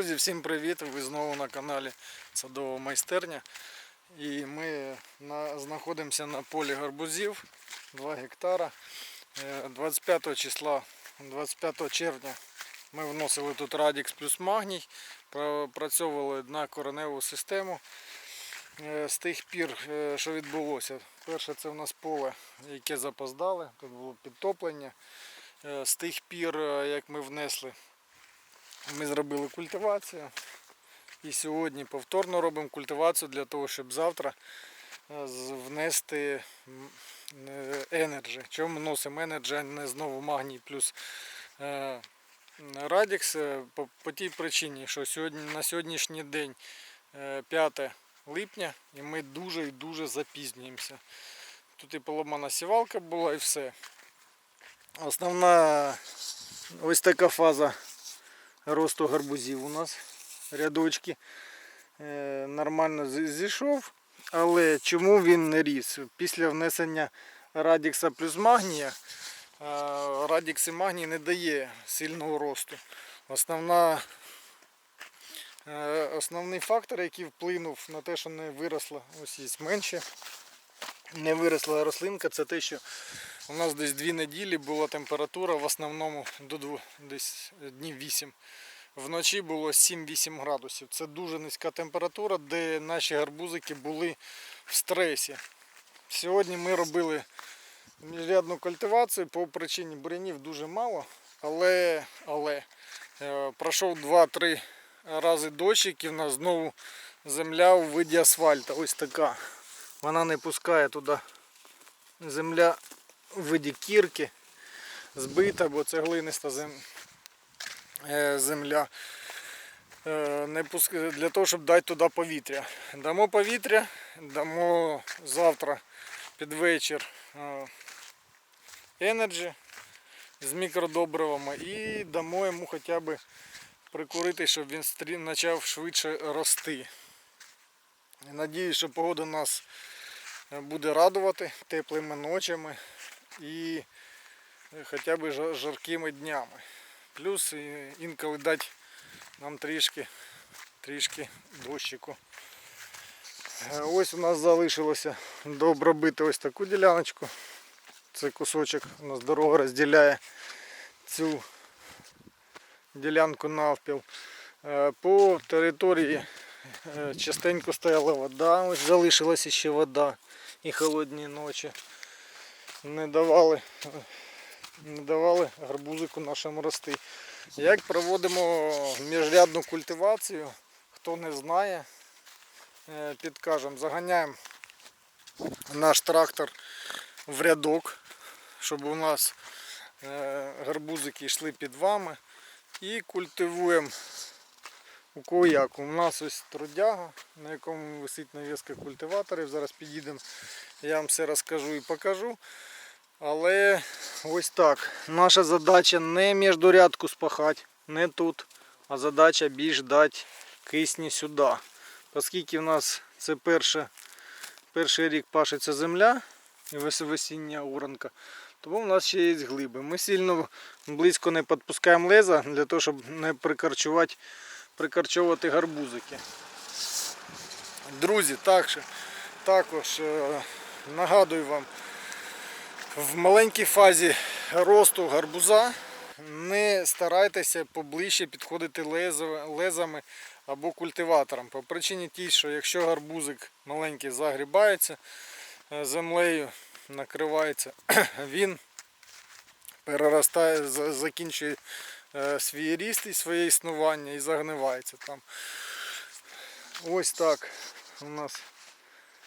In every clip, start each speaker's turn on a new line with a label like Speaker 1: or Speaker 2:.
Speaker 1: Друзі, всім привіт! Ви знову на каналі Садова майстерня. І ми на, знаходимося на полі гарбузів 2 гектара. Е, 25 числа, 25 червня ми вносили тут Радікс плюс магній, пропрацьовували на кореневу систему. Е, З тих пір, е, що відбулося, перше це в нас поле, яке запоздали, тут було підтоплення. Е, З тих пір, е, як ми внесли ми зробили культивацію. І сьогодні повторно робимо культивацію для того, щоб завтра е, внести енерджі. Чому носимо енерджі, а не знову магній плюс е, радікс? Е, По, тій причині, що на сьогоднішній день е, 5 липня і ми дуже і дуже запізнюємося. Тут і поломана сівалка була і все. Основна ось така фаза росту гарбузів у нас рядочки. Е, Нормально зійшов, але чому він не ріс? Після внесення радікса плюс магнія е, радікс і магній не дає сильного росту. Основна, е, основний фактор, який вплинув на те, що не виросла, ось є менше, не виросла рослинка, це те, що у нас десь дві неділі була температура в основному до дву- десь днів 8. Вночі було 7-8 градусів. Це дуже низька температура, де наші гарбузики були в стресі. Сьогодні ми робили міжрядну культивацію по причині бурянів дуже мало, але, але е, пройшов 2-3 рази дощик і в нас знову земля у виді асфальта. Ось така. Вона не пускає туди земля у виді кірки збита, бо це глиниста е, земля. Е, Не пуск... Для того, щоб дати туди повітря. Дамо повітря, дамо завтра під вечір е, енерджі з мікродобривами і дамо йому хоча б прикурити, щоб він почав швидше рости. Надіюсь, що погода нас буде радувати теплими ночами і е, хоча б жаркими днями. Плюс інколи дати нам трішки, трішки дощику. Е, Ось у нас залишилося дообробити ось таку діляночку. Це кусочок у нас дорога розділяє цю ділянку навпіл. Е, По території е, частенько стояла вода, ось залишилася ще вода і холодні ночі. Не давали, не давали гарбузику нашому рости. Як проводимо міжрядну культивацію, хто не знає, е, підкажемо, заганяємо наш трактор в рядок, щоб у нас е, гарбузики йшли під вами і культивуємо у кого як. У нас ось трудяга, на якому висить навіска культиваторів. Зараз підійдемо, я вам все розкажу і покажу. Але ось так. Наша задача не міждурядку спахати, не тут, а задача більш дати кисні сюди. Оскільки в нас це перше, перший рік пашеться земля і весіння уранка, тому в нас ще є глиби. Ми сильно близько не підпускаємо леза для того, щоб не прикарчувати, прикарчовувати гарбузики. Друзі, так, що- також е, нагадую вам, в маленькій фазі росту гарбуза не старайтеся поближче підходити лезами або культиватором. По причині тій, що якщо гарбузик маленький загрібається е, землею, накривається, він переростає, закінчує свій ріст і своє існування і загнивається там. Ось так у нас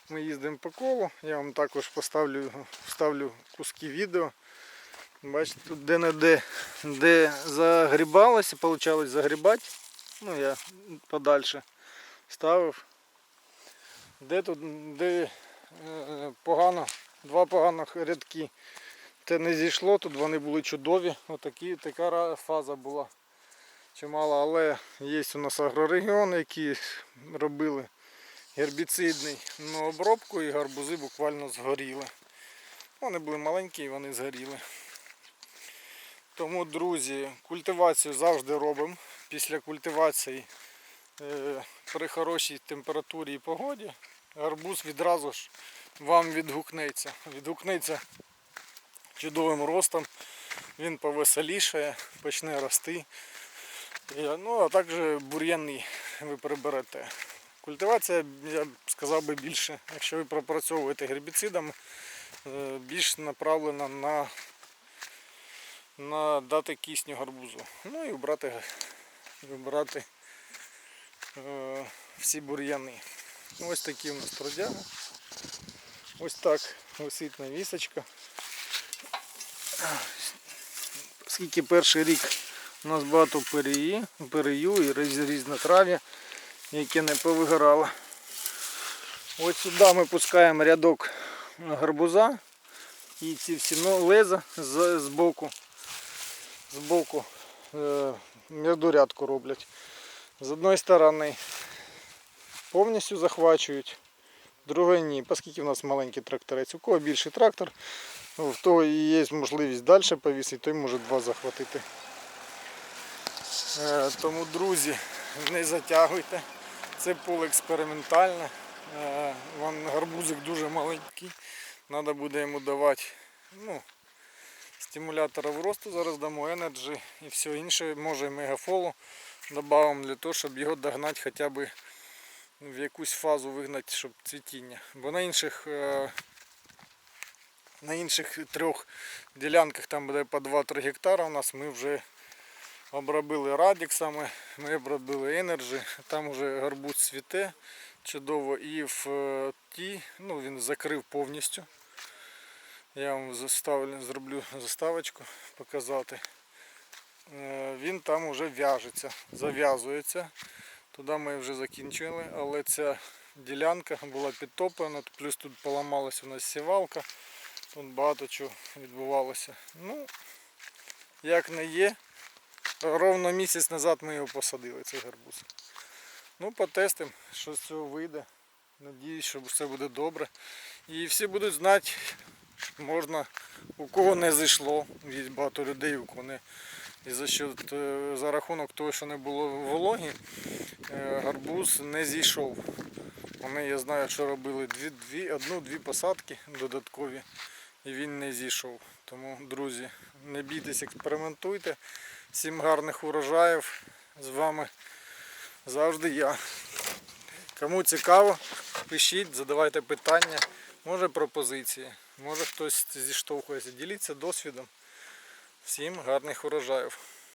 Speaker 1: ми їздимо по колу. Я вам також поставлю, вставлю куски відео. Бачите, тут де-не-де, де загрібалося, получалось загрібати. Ну я подальше ставив. Де тут, де е, погано, два поганих рядки. Те не зійшло, тут вони були чудові. Отакі, така фаза була чимала, але є у нас агрорегіон, які робили гербіцидний ну, обробку і гарбузи буквально згоріли. Вони були маленькі і вони згоріли. Тому, друзі, культивацію завжди робимо після культивації е, при хорошій температурі і погоді гарбуз відразу ж вам відгукнеться. Відгукнеться чудовим ростом, він повеселішає, почне рости. Ну, а також бур'яни ви приберете. Культивація, я б сказав би більше, якщо ви пропрацьовуєте гербіцидами, е, більш направлена на, на дати кисню гарбузу. Ну і вбрати, вибрати е, всі бур'яни. Ось такі у нас трудяги. Ось так висить навісочка. Оскільки перший рік у нас багато перії, перію і різнотрав'я, яке не повигорало. Ось сюди ми пускаємо рядок гарбуза і ці всі ну, леза з, з боку, з боку е, міждурядку роблять. З одної сторони повністю захвачують, другої ні, оскільки в нас маленький тракторець. У кого більший трактор, ну, в того і є можливість далі повісити, той може два захватити. Е, Тому, друзі, не затягуйте. Це поле експериментальне. Е, Вам гарбузик дуже маленький. Треба буде йому давати ну, стимуляторів росту. Зараз дамо Energy і все інше. Може мегафолу додамо для того, щоб його догнати хоча б в якусь фазу вигнати, щоб цвітіння. Бо на інших, е, на інших трьох ділянках там буде по 2-3 гектара у нас ми вже обробили радіксами, ми обробили Energy, там вже гарбуз цвіте чудово і в е, ті, ну він закрив повністю. Я вам заставлю, зроблю заставочку показати. Е, Він там вже в'яжеться, зав'язується. Туди ми вже закінчили, але ця ділянка була підтоплена, плюс тут поламалася у нас сівалка. Тут багато чого відбувалося. Ну, як не є, ровно місяць назад ми його посадили, цей гарбуз. Ну, потестимо, що з цього вийде. Надіюсь, що все буде добре. І всі будуть знати, можна, у кого не зайшло. Є багато людей, у кого не. І за, що, за рахунок того, що не було вологі, е, гарбуз не зійшов. Вони, я знаю, що робили дві, дві, одну-дві посадки додаткові, і він не зійшов. Тому, друзі, не бійтесь, експериментуйте. Всім гарних урожаїв. З вами завжди я. Кому цікаво, пишіть, задавайте питання, може пропозиції, може хтось зіштовхується. Діліться досвідом. Всім гарних урожаїв.